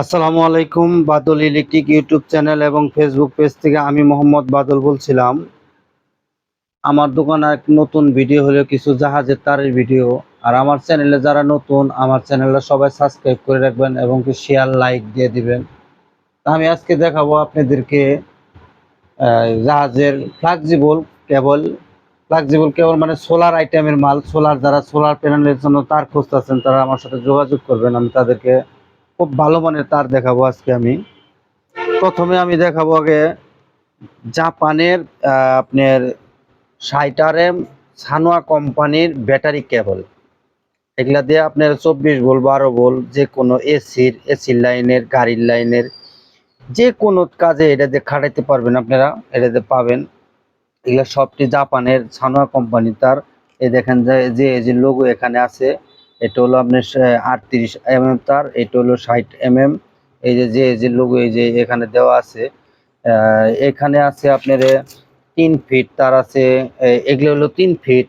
আসসালামু আলাইকুম, Badal electric YouTube channel এবং ফেসবুক পেজ থেকে আমি মোহাম্মদ বাদল বলছিলাম। আমার দোকানে এক নতুন ভিডিও হলো কিছু জাহাজের তারের ভিডিও। আর আমার চ্যানেলে যারা নতুন, আমার চ্যানেলে সবাই সাবস্ক্রাইব করে রাখবেন এবং কি শেয়ার লাইক দিয়ে দিবেন। আমি আজকে দেখাবো আপনাদেরকে জাহাজের ফ্লেক্সিবল কেবল ফ্লেক্সিবল কেবল মানে সোলার আইটেমের মাল। সোলার যারা সোলার প্যানেলের জন্য তার খুঁজতেছেন, তারা আমার সাথে যোগাযোগ করবেন, আমি তাদেরকে খুব ভালো মানের তার দেখাবো আজকে আমি। প্রথমে আমি দেখাবো আগে জাপানের আপনার সাইটারে সানোয়া কোম্পানির ব্যাটারি কেবল। এগুলা দিয়ে আপনার চব্বিশ ভোল্ট, বারো ভোল্ট, যে কোনো এসির এসির লাইনের, গাড়ির লাইনের যে কোনো কাজে এটা দিয়ে খাটাইতে পারবেন আপনারা, এটা দিয়ে পাবেন। এগুলা সবটি জাপানের সানোয়া কোম্পানি তার। এ দেখেন যে যে লোগো এখানে আছে। এটা হলো আপনার আটত্রিশ এম এম তার, এটা হলো ষাট এম এম এই যে যে যে লোগো এই যে এখানে দেওয়া আছে এখানে আছে আপনার তিন ফিট তার আছে এগুলো হলো তিন ফিট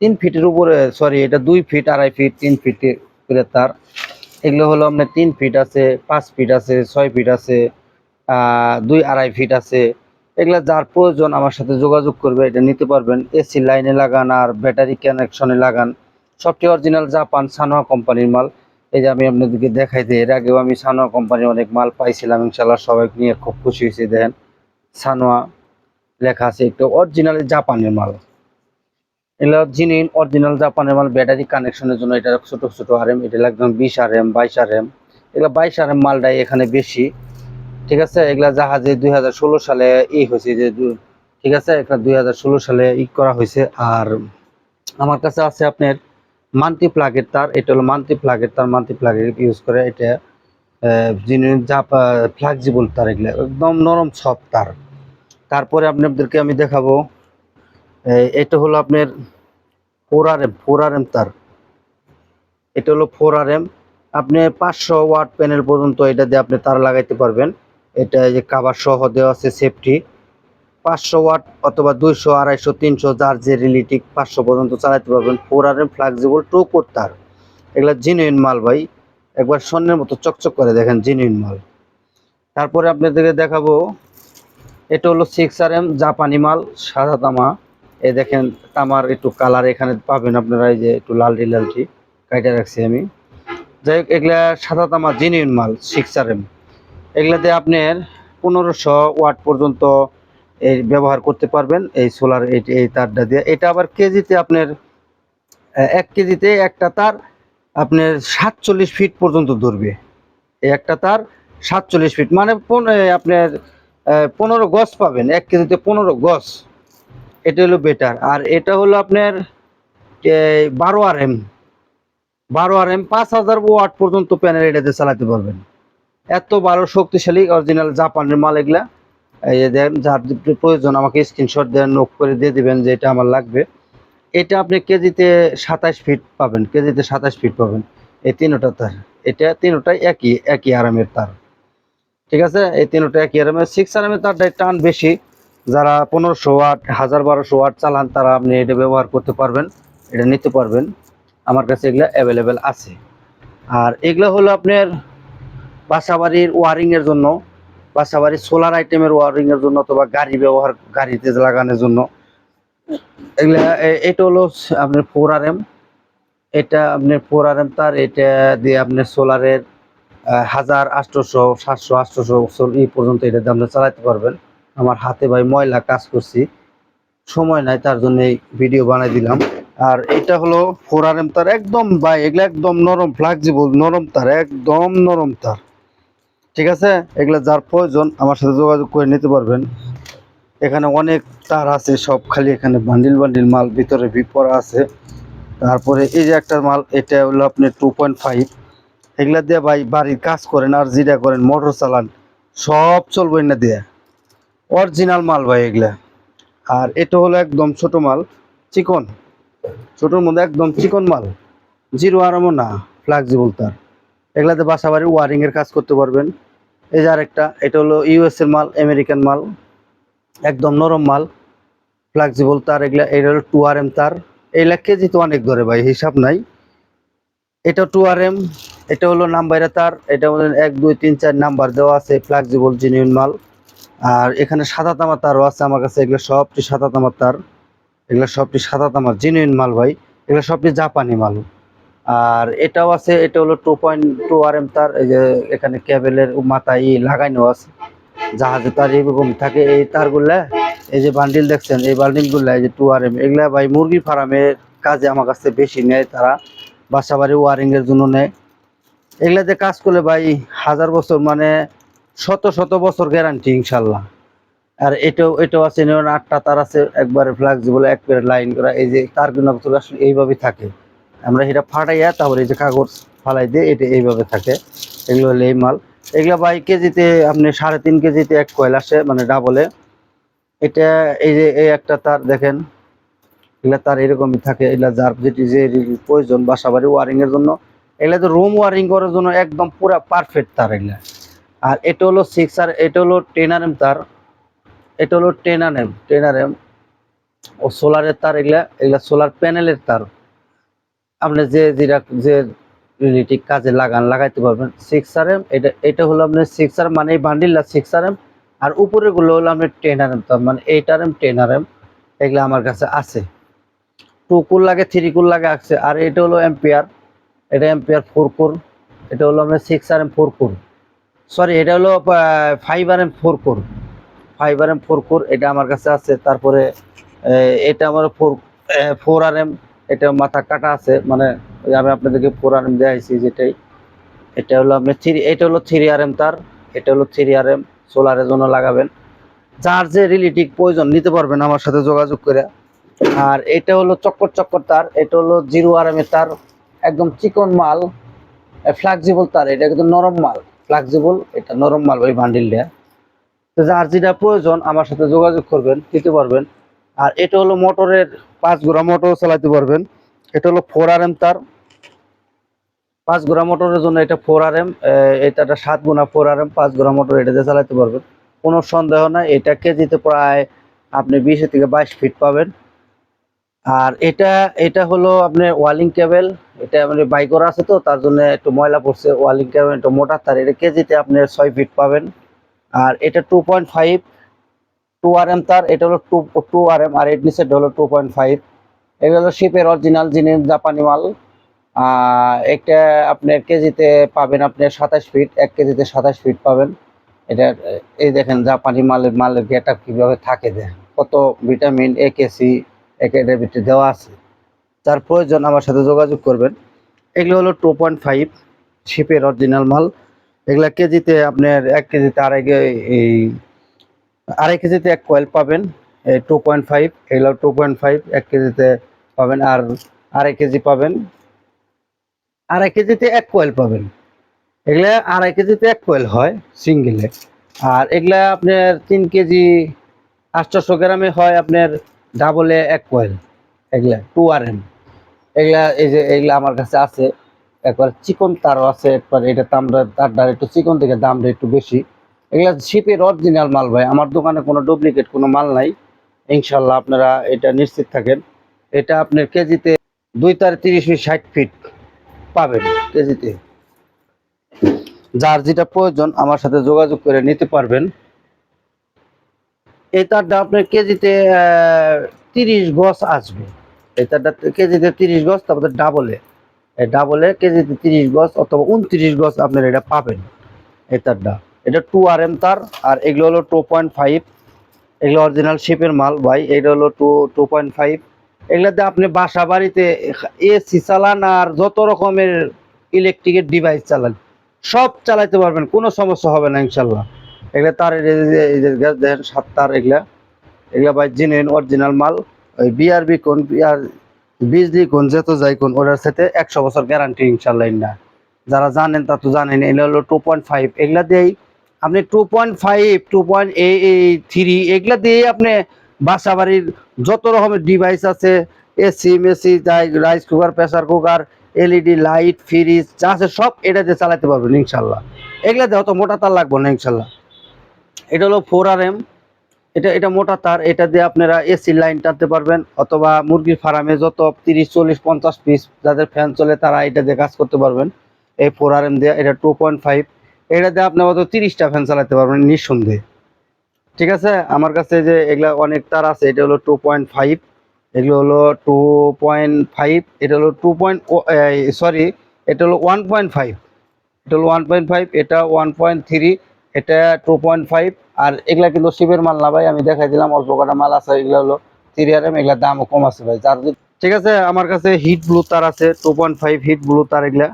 তিন ফিটের উপরে সরি এটা দুই ফিট আড়াই ফিট তিন ফিট করে তার। এগুলো হলো আপনার তিন ফিট আছে, পাঁচ ফিট আছে, ছয় ফিট আছে দুই আড়াই ফিট আছে। এগুলো যার প্রয়োজন আমার সাথে যোগাযোগ করবে, এটা নিতে পারবেন। এসি লাইনে লাগান আর ব্যাটারি কানেকশনে লাগান। সবটি অরিজিনাল জাপান সানোয়া কোম্পানির মাল। এই যে আমি আপনাদেরকে দেখাই দিই, এর আগেও আমি সানোয়া কোম্পানির অনেক মাল পাইছিলাম ইনশাল্লাহ সবাই নিয়ে খুব খুশি হয়েছে। দেখেন সানোয়া লেখা আছে একটু অরিজিনাল জাপানের মাল। এগুলো জিনিস অরিজিনাল জাপানের মাল ব্যাটারি কানেকশনের জন্য এটা ছোট ছোট আর এম এটা একদম বিশ আর এম বাইশ আর এম এগুলো বাইশ আর এম মালটাই এখানে বেশি, ঠিক আছে? এগুলা জাহাজে দুই হাজার ষোলো সালে ই হয়েছে যে ঠিক আছে? এটা দুই হাজার ষোলো সালে ই করা হয়েছে। আর আমার কাছে আছে আপনার মান্তি প্লাগের তার, এটা হলো মান্তি প্লাগের তার, মান্তি প্লাগের ইউজ করে এটা যা ফ্লেক্সিবল তার এগুলো, একদম নরম সফট তার। তারপরে আপনাদেরকে আমি দেখাবো এটা হলো আপনার four R M four R M তার। এটা হলো ফোর আর এম আপনি পাঁচশো ওয়াট প্যানেল পর্যন্ত এটা দিয়ে আপনি তার লাগাইতে পারবেন। এটা যে কাবার সহ দেওয়া আছে সেফটি পাঁচশো ওয়াট অথবা দুইশো, আড়াইশো, তিনশো, যার যে রিলেটিভ পাঁচশো পর্যন্ত চালাতে পারবেন। Four R M flexible two core তার এগুলা জিনুইন মাল ভাই। একবার স্বর্ণের মতো চকচক করে দেখেন জিনুইন মাল। তারপরে আপনাদেরকে দেখাবো, এটা হলো সিক্স আর এম জাপানি মাল, সাদা তামা। এই দেখেন, তামার একটু কালার এখানে পাবেন আপনারা, এই যে একটু লালটি লালটি কাইটা রাখছি আমি। যাই হোক, এগুলা সাদা তামা জেনুইন মাল সিক্স আর এম এগুলাতে আপনার পনেরোশো ওয়াট পর্যন্ত এই ব্যবহার করতে পারবেন, এই সোলার এই তারটা দিয়ে। এটা আবার কেজিতে আপনার এক কেজিতে একটা তার আপনার সাতচল্লিশ ফিট পর্যন্ত ধরবে। এই একটা তার সাতচল্লিশ ফিট মানে আপনার পনেরো গজ পাবেন, এক কেজিতে পনেরো গজ। এটা হলো বেটার আর এটা হলো আপনার বারো আর এম বারো আর এম পাঁচ হাজার ওয়াট পর্যন্ত প্যানেল এটাতে চালাতে পারবেন। এত ভালো শক্তিশালী অরিজিনাল জাপানের মাল এগুলা। যার প্রয়োজন, আমাকে স্ক্রিনশট দেন নোট করে দিয়ে দিবেন যে এটা আমার লাগবে। এটা আপনি কেজিতে সাতাশ ফিট পাবেন, কেজিতে সাতাশ ফিট পাবেন। এই তিনোটা তার, এটা তিনোটাই একই একই আরামের তার। ঠিক আছে? এই তিনোটা একই আরামের সিক্স আরামের তারটাই টান বেশি। যারা পনেরোশো ওয়াট হাজার বারোশো ওয়াট চালান, তারা আপনি এটা ব্যবহার করতে পারবেন, এটা নিতে পারবেন। আমার কাছে এগুলো অ্যাভেলেবেল আছে। আর এগুলো হলো আপনার বাসাবাড়ির ওয়ারিংয়ের জন্য। বাসাবাড়ির সোলার আইটেমের ওয়ারিংয়ের জন্য অথবা গাড়ি ব্যবহার গাড়িতে লাগানোর জন্য। এগুলা এটা হলো আপনার ফোর আর এম। এটা আপনার ফোর আর এম তার, এটা দিয়ে আপনার সোলারের হাজার আটশোশো সাতশো, আটশোশো এই পর্যন্ত এটা দিয়ে আপনি চালাতে পারবেন। আমার হাতে ভাই ময়লা কাজ করছি। সময় নাই, তার জন্য এই ভিডিও বানাই দিলাম। আর এটা হলো ফোর আর এম তার, একদম ভাই, এগুলো একদম নরম ফ্লেক্সিবল নরম তার, একদম নরম তার। ঠিক আছে? এগুলো যার প্রয়োজন আমার সাথে যোগাযোগ করে নিতে পারবেন। এখানে অনেক তার আছে, সব খালি এখানে বান্ডিল বান্ডিল মাল, ভিতরে বিপরা আছে। তারপরে এই যে একটা মাল, এটা হলো আপনি টু পয়েন্ট ফাইভ এগুলা দিয়ে ভাই বাড়ির কাজ করেন, আর যেটা করেন, মোটর চালান, সব চলবে না দিয়ে। অরিজিনাল মাল ভাই এগুলা। আর এটা হলো একদম ছোট মাল, চিকন। ছোটোর মধ্যে একদম চিকন মাল। জিরো আরামও না ফ্লেক্সিবল তার। এগুলাতে বাসা বাড়ির ওয়ারিং এর কাজ করতে পারবেন। এই যে আরেকটা, এটা হলো ইউএস এর মাল আমেরিকান মাল, একদম নরম মাল ফ্লেক্সিবল তার, এগুলা, এটা হলো টু আর এম তার। এইগুলা কেজি তো অনেক ধরে ভাই, হিসাব নাই। এটা টু আর এম এটা হলো নাম্বারে তার, এটা হলো এক, দুই, তিন, চার নাম্বার দেওয়া আছে ফ্লেক্সিবল জেনুইন মাল। আর এখানে সাদা তামার তারও আছে আমার কাছে, এগুলো সবটি সাদা তামার তার। এগুলো সবটি সাদা তামার জেনুইন মাল ভাই। এগুলো সবটি জাপানি মাল। আর এটাও আছে, এটা হলো two point two R M তার, এই যে এখানে কেবেলের মাথায় লাগানো আছে, জাহাজে তার এরকম থাকে, এই তারগুলা, এই যে বান্ডিল দেখছেন, এই বান্ডিলগুলা এই যে টু আর এম এগুলা ভাই মুরগি ফার্মের কাজে আমার কাছে বেশি নেয় তারা বাসা বাড়ি ওয়ারিং এর জন্য নেয়। এগুলাতে কাজ করলে ভাই হাজার বছর মানে শত শত বছর গ্যারান্টি ইনশাল্লাহ। আর এটাও এটাও আছে যেমন আটটা তার আছে, একবারে ফ্লেক্সিবল একবারে লাইন করা, এই যে তারগুলো আসলে এইভাবেই থাকে। আমরা এটা ফাটাইয়া তারপরে এই যে কাগজ ফালাই দিয়ে এটা এইভাবে থাকে। এগুলো হলো এই মাল। এগুলো বাই কেজিতে আপনি সাড়ে তিন কেজিতে এক কয়েল আসে মানে ডাবলে। এটা এই যে এই একটা তার দেখেন, এগুলা তার এরকমই থাকে। এগুলা যার যেটি যে প্রয়োজন বাসা বাড়ি ওয়ারিং এর জন্য। এগুলা তো রুম ওয়ারিং করার জন্য একদম পুরা পারফেক্ট তার এগুলা। আর এটা হলো সিক্স আর এটা হলো টেন আর এম তার। এটা হলো ten R M ten R M ও সোলারের তার এগুলা এগুলা সোলার প্যানেলের তার। আপনি যে যেটা, যে রিলেটিভ কাজে লাগান, লাগাইতে পারবেন। সিক্স আর এম এটা এটা হলো আপনার সিক্স আর মানে এই বান্ডিলটা সিক্স আর এম আর উপরেরগুলো হলো আপনার টেন আর এম তার মানে eight R M ten R M এগুলো আমার কাছে আছে। টু কুল লাগে থ্রি কুল লাগে আছে, আর এটা হলো এম্পিয়ার এটা এম্পিয়ার ফোর কোর এটা হলো আপনার six R M four core sorry এটা হলো five R M four core five R M four core এটা আমার কাছে আছে, তারপরে এটা আমার ফোর ফোর আর এম এটা মাথা কাটা আছে মানে আমি আপনাদেরকে ফোর দেখাইছি যেটাই। এটা হলো আপনি থ্রি, এটা হলো থ্রি আর এম তার, এটা হলো থ্রি আর এম সোলারের জন্য লাগাবেন। যার যে রিলেটিভ প্রয়োজন, নিতে পারবেন আমার সাথে যোগাযোগ করে। আর এটা হলো চক্কর চক্কর তার, এটা হলো জিরো আর এম এর তার, একদম চিকন মাল ফ্লেক্সিবল তার, এটা কিন্তু নরম মাল ফ্লেক্সিবল এটা নরম মাল ওই বান্ডিলটা তো যার যেটা প্রয়োজন, আমার সাথে যোগাযোগ করবেন, দিতে পারবেন। আর এটা হলো মোটরের পাঁচ গোড়া মোটর চালাতে পারবেন। এটা হলো ফোর আর এম তার। পাঁচ গোড়া মোটরের জন্য এটা ফোর আর এম এটা সাত গুণা ফোর আর এম পাঁচ গোড়া মোটর এটাতে চালাতে পারবেন। কোনো সন্দেহ নাই, এটা কেজিতে প্রায় আপনি বিশ থেকে বাইশ ফিট পাবেন। আর এটা এটা হলো আপনার ওয়ালিং কেবেল। এটা মানে বাইকর আছে তো, তার জন্য একটু ময়লা পড়ছে, ওয়ালিং কেবেল একটু মোটা তার, এটা কেজিতে আপনি ছয় ফিট পাবেন। আর এটা two point five two R M তার, এটা হলো টু টু আর এম আর এর নিচে হলো টু পয়েন্ট ফাইভ এগুলো হলো শিপের অরিজিনাল জিনিস জাপানি মাল একটা আপনার কেজিতে পাবেন আপনার সাতাশ ফিট এক কেজিতে সাতাশ ফিট পাবেন। এটা, এই দেখেন জাপানি মালের মালের গেট আপ কীভাবে থাকে দেখেন। কত ভিটামিন, এ, কে, সি একের ভিতরে দেওয়া আছে। তার প্রয়োজন আমার সাথে যোগাযোগ করবেন। এগুলো হলো টু পয়েন্ট ফাইভ শিপের অরিজিনাল মাল। এগুলা কেজিতে আপনার এক কেজিতে আড়াই এই আড়াই কেজিতে এক কয়েল পাবেন টু পয়েন্ট ফাইভ এগুলো টু পয়েন্ট ফাইভ এক কেজিতে পাবেন আর আড়াই কেজি পাবেন। আড়াই কেজিতে এক কয়েল পাবেন। এগুলা আড়াই কেজিতে এক কয়েল হয় সিঙ্গেলে আর এগুলা আপনার তিন কেজি আটশোশো গ্রামে হয় আপনার ডাবলে এক কয়েল এগুলা টু আর এম এগুলা এই যে এগুলা আমার কাছে আছে। একবার চিকন তারও আছে, একবার এটা তারটা একটু চিকন থেকে দামটা একটু বেশি। এগুলা শিপের অরিজিনাল মাল ভাই। আমার দোকানে কোনো ডুপ্লিকেট কোনো মাল নাই। ইনশাল্লাহ আপনারা এটা নিশ্চিত থাকেন। এটা আপনার কেজিতে দুই তার তিরিশ ষাট ফিট পাবেন কেজিতে। যার যেটা প্রয়োজন আমার সাথে যোগাযোগ করে নিতে পারবেন। এই তারটা আপনার কেজিতে তিরিশ গজ আসবে। এই তারটা কেজিতে তিরিশ গজ, তারপরে ডাবলে ডাবলে কেজিতে তিরিশ গজ অথবা উনত্রিশ গজ আপনার এটা পাবেন। এই তারটা। এটা টু আর এম তার, আর এগুলো হলো টু পয়েন্ট ফাইভ এগুলো অরিজিনাল শেপের মাল ভাই, এটা হলো টু টু পয়েন্ট ফাইভ এগুলাতে আপনি বাসা বাড়িতে এসি চালান আর যত রকমের ইলেকট্রিকের ডিভাইস চালান, সব চালাইতে পারবেন, কোনো সমস্যা হবে না ইনশাল্লাহ। এগুলা তার গ্যাস দেখেন, সাত তার এগুলা। এগুলা ভাই জেনুইন অরিজিনাল মাল। ওই বিআরবি কোন বিআর বিজলি কোন যেত যাই কোন ওটার সাথে একশো বছর গ্যারান্টি ইনশাল্লাহ না যারা জানেন তা তো জানেন, এগুলো হলো টু পয়েন্ট ফাইভ এগুলা দিয়েই আপনি two point five two point three এগুলা দিয়ে আপনি বাসা বাড়ির যত রকমের ডিভাইস আছে এসি মেসি যাই rice cooker pressure cooker LED light fridge যা আছে সব এটা দিয়ে চালাতে পারবেন ইনশাল্লাহ এগুলা দিয়ে অত মোটা তার লাগবে না ইনশাল্লাহ এটা হলো ফোর আর এম এটা এটা মোটা তার, এটা দিয়ে আপনারা এসি লাইন টানতে পারবেন, অথবা মুরগির ফার্মে যত তিরিশ, চল্লিশ, পঞ্চাশ পিস যাদের ফ্যান চলে তারা এটা দিয়ে কাজ করতে পারবেন। এই ফোর আর এম দিয়ে এটা টু পয়েন্ট ফাইভ এটা দিয়ে আপনি হয়তো তিরিশটা ফ্যান চালাতে পারবেন নিঃসন্দেহে। ঠিক আছে? আমার কাছে যে এগুলা অনেক তার আছে, এটা হলো টু পয়েন্ট ফাইভ এগুলো হলো টু পয়েন্ট ফাইভ এটা হলো টু পয়েন্ট সরি এটা হলো ওয়ান পয়েন্ট ফাইভ এটা হলো ওয়ান পয়েন্ট ফাইভ এটা ওয়ান পয়েন্ট থ্রি এটা টু পয়েন্ট ফাইভ আর এগুলা কিন্তু শিবের মাল না ভাই, আমি দেখাই দিলাম, অল্প কটা মাল আছে, এগুলো হলো থ্রি আর এম এগুলার দামও কম আছে ভাই, যার ঠিক আছে? আমার কাছে হিট ব্লু তার আছে two point five heat blue তার এগুলা।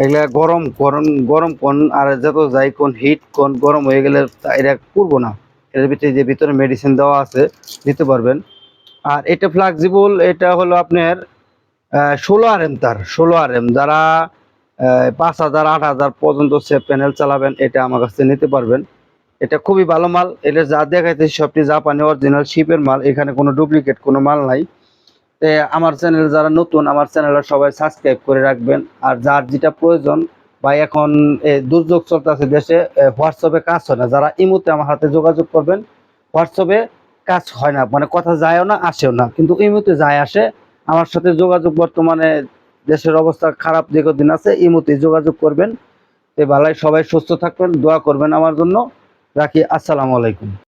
এগুলা গরম গরম গরম কোন, আর যত যাই কোন হিট কোন গরম হয়ে গেলে এটা করব না। এর ভিতরে যে ভিতরে মেডিসিন দেওয়া আছে, দিতে পারবেন। আর এটা ফ্লেক্সিবল এটা হলো আপনার ষোলো আর এম তার ষোলো আর এম যারা পাঁচ হাজার, আট হাজার পর্যন্ত সে প্যানেল চালাবেন, এটা আমার কাছে নিতে পারবেন। এটা খুবই ভালো মাল। এটা যা দেখাইতেছি সবটি জাপানি অরিজিনাল শিপের মাল। এখানে কোনো ডুপ্লিকেট কোনো মাল নাই। তে আমার চ্যানেল যারা নতুন আমার চ্যানেলটা সবাই সাবস্ক্রাইব করে রাখবেন। আর যার যেটা প্রয়োজন বা এখন এ, দুর্যোগ চলতেছে দেশে হোয়াটসঅ্যাপে কাজ হয় না। যারা ইমুতে আমার হাতে যোগাযোগ করবেন হোয়াটসঅ্যাপে কাজ হয় না। মানে কথা যায়ও না আসেও না। কিন্তু ইমুতে যায় আসে। আমার সাথে যোগাযোগ বর্তমানে দেশের অবস্থা খারাপ দীর্ঘদিন আছে ইমুতে যোগাযোগ করবেন। তে ভালাই সবাই সুস্থ থাকবেন দোয়া করবেন আমার জন্য। রাখি। আসসালামু আলাইকুম।